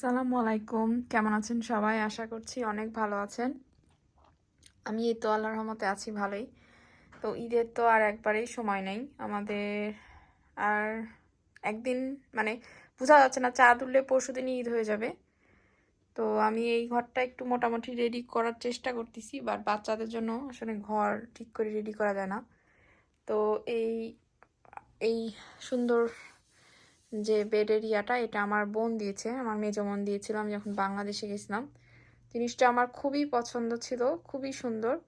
আসসালামু আলাইকুম। কেমন আছেন সবাই? আশা করছি অনেক ভালো আছেন। আমি এই তো আল্লাহর রহমতে আছি ভালোই। তো ঈদের তো আর একবারেই সময় নেই। আমাদের আর একদিন মানে বোঝা যাচ্ছে না, চাঁদ উঠলে পরশু দিনই ঈদ হয়ে যাবে। তো আমি এই ঘরটা একটু মোটামুটি রেডি করার চেষ্টা করতেছি বাট বাচ্চাদের জন্য আসলে ঘর ঠিক করে রেডি করা যায় না। তো এই এই সুন্দর যে বেডের ইয়াটা, এটা আমার বোন দিয়েছে, আমার মেজো বোন দিয়েছিল, আমি যখন বাংলাদেশে গেছিলাম। জিনিসটা আমার খুবই পছন্দ ছিল, খুবই সুন্দর।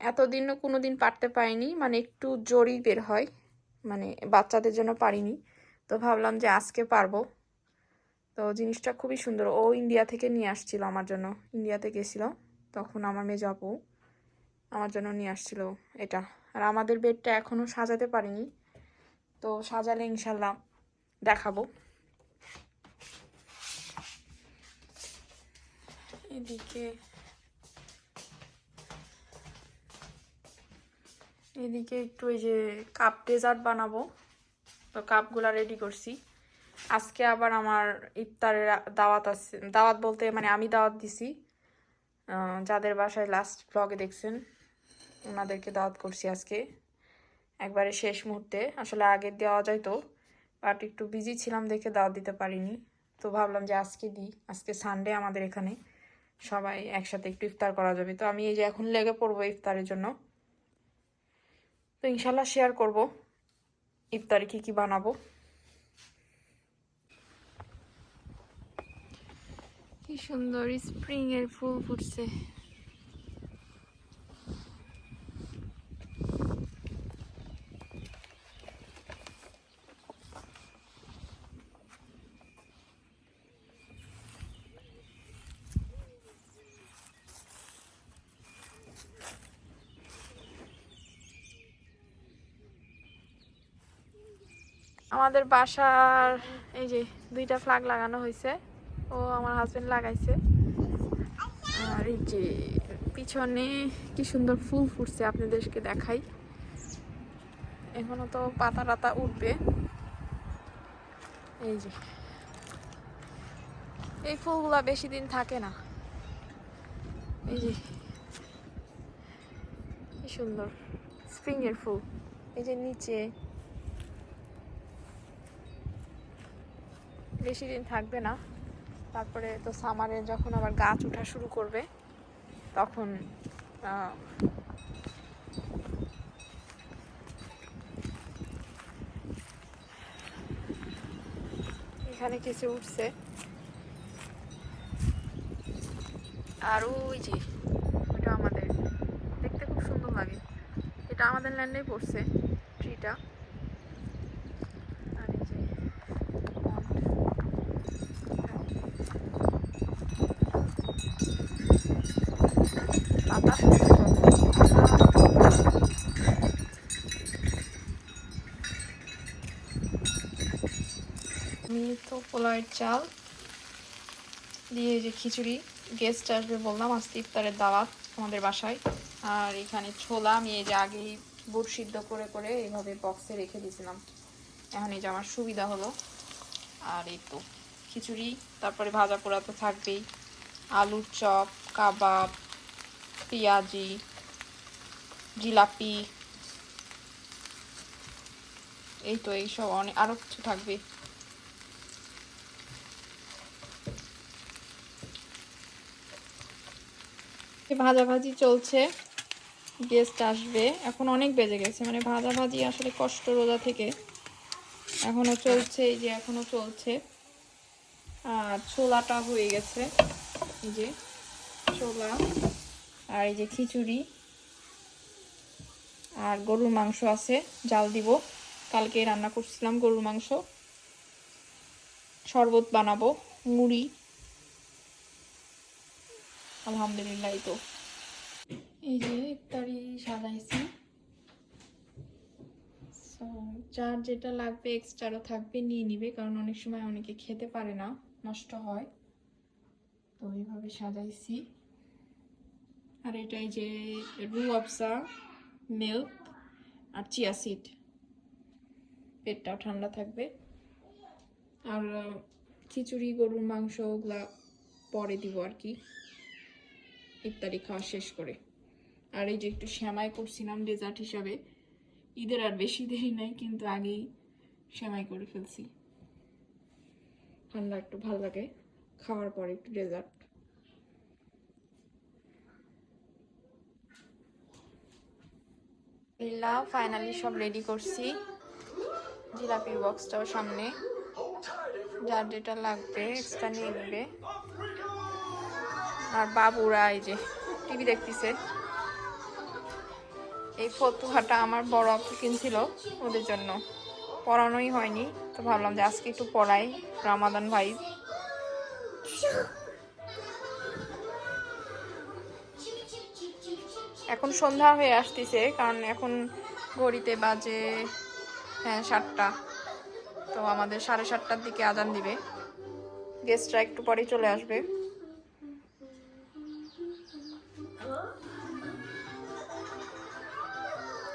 এতদিনও কোনো দিন পারতে পারিনি মানে একটু জড়ি বের হয় মানে বাচ্চাদের জন্য পারিনি। তো ভাবলাম যে আজকে পারব। তো জিনিসটা খুবই সুন্দর। ও ইন্ডিয়া থেকে নিয়ে আসছিল আমার জন্য। ইন্ডিয়াতে গেছিল, তখন আমার মেজো আপু আমার জন্য নিয়ে আসছিল এটা। আর আমাদের বেডটা এখনও সাজাতে পারিনি। তো সাজালে ইনশাল্লাহ। দেখাবো। এদিকে। এদিকে একটু ওই যে কাপ ডেজার্ট বানাবো। তো কাপগুলা রেডি করছি। আজকে আবার আমার ইফতারের দাওয়াত আছে। দাওয়াত বলতে মানে আমি দাওয়াত দিছি। যাদের বাসায় লাস্ট ব্লগে দেখছেন, ওনাদেরকে দাওয়াত করছি আজকে। একবারে শেষ মুহূর্তে। আসলে আগে দেওয়া যাইতো বাট একটু বিজি ছিলাম দেখে দাওয়াত দিতে পারিনি। তো ভাবলাম যে আজকে দিই। আজকে সানডে আমাদের এখানে। সবাই একসাথে একটু ইফতার করা যাবে। তো আমি এই যে এখন লেগে পড়ব ইফতারের জন্য। তো ইনশাল্লাহ শেয়ার করব। ইফতারে কি কি বানাবো। কি সুন্দর স্প্রিং এর ফুল ফুটছে। আমাদের বাসার এই যে দুইটা ফ্ল্যাগ লাগানো হয়েছে। ও আমার হাজবেন্ড লাগাইছে। আর এই যে পিছনে কি সুন্দর ফুল ফুটছে, আপনাদেরকে দেখাই। এখনও তো পাতা টাতা উঠবে। এই যে। এই ফুলগুলা বেশি দিন থাকে না। এই যে। কি সুন্দর। স্প্রিং এর ফুল। এই যে নিচে বেশি দিন থাকবে না। তারপরে তো সামারে যখন আবার গাছ ওঠা শুরু করবে, তখন এখানে কিছু উঠছে। আর ওই যে ওটা আমাদের। দেখতে খুব সুন্দর লাগে। এটা আমাদের ল্যান্ডেই পড়ছে ট্রিটা আর এই যে pond। পাতা আমি তো পোলাওয়ের চাল দিয়ে যে খিচুড়ি গেস্ট আসবে বললাম, আজকে ইফতারের দাওয়াত আমাদের বাসায়। আর এখানে ছোলা, আমি এই যে আগেই বুট সিদ্ধ করে করে এইভাবে বক্সে রেখে দিয়েছিলাম। এখন এই যে আমার সুবিধা হলো। আর এই তো খিচুড়ি, তারপরে ভাজা পোড়া তো থাকবেই। আলুর চপ, কাবাব, পেঁয়াজি, জিলাপি। এই তো এইসব অনেক আরও কিছু থাকবে। ভাজাভাজি চলছে। গেস্ট আসবে। এখন অনেক বেজে গেছে। মানে ভাজাভাজি আসলে কষ্ট রোজা থেকে। এখনও চলছে, এই যে এখনও চলছে। আর ছোলাটা হয়ে গেছে। এই যে ছোলা আর এই যে খিচুড়ি। আর গরুর মাংস আছে, জাল দিব। কালকে রান্না করছিলাম গরুর মাংস। শরবত বানাবো, মুড়ি। আলহামদুলিল্লাহ তো। এই যে ইফতারি সাজাইছি। যার যেটা লাগবে এক্সট্রারও থাকবে নিয়ে নিবে, কারণ অনেক সময় অনেকে খেতে পারে না, নষ্ট হয়। তো এইভাবে সাজাইছি। আর এটা এই যে রু আফসা মিল্ক আর চিয়া সিড পেটটাও ঠান্ডা থাকবে। আর খিচুড়ি, গরুর মাংস ওগুলা পরে দিব আর কি। ইত্যাদি খাওয়া শেষ করে। আর এই যে একটু শ্যামাই করছিলাম ডেজার্ট হিসাবে, ঈদের আর বেশি দেরি নাই, কিন্তু আগেই শ্যামাই করে ফেলছি। ঠান্ডা একটু ভালো লাগে, খাওয়ার পরে একটু ডেজার্ট ফাইনালি সব রেডি করছি। জিলাপির বক্সটাও সামনে। যার যেটা লাগবে এক্সট্রা নিয়ে নেবে। আর বাবুরা এই যে টিভি দেখতেছে। এই ফতুহাটা আমার বড় আপু কিনছিল ওদের জন্য। পড়ানোই হয়নি, তো ভাবলাম যে আজকে একটু পড়াই রামাদান ভাই। এখন সন্ধ্যা হয়ে আসতেছে, কারণ এখন ঘড়িতে বাজে হ্যাঁ সাতটা। তো আমাদের সাড়ে সাতটার দিকে আজান দিবে। গেস্টরা একটু পরেই চলে আসবে।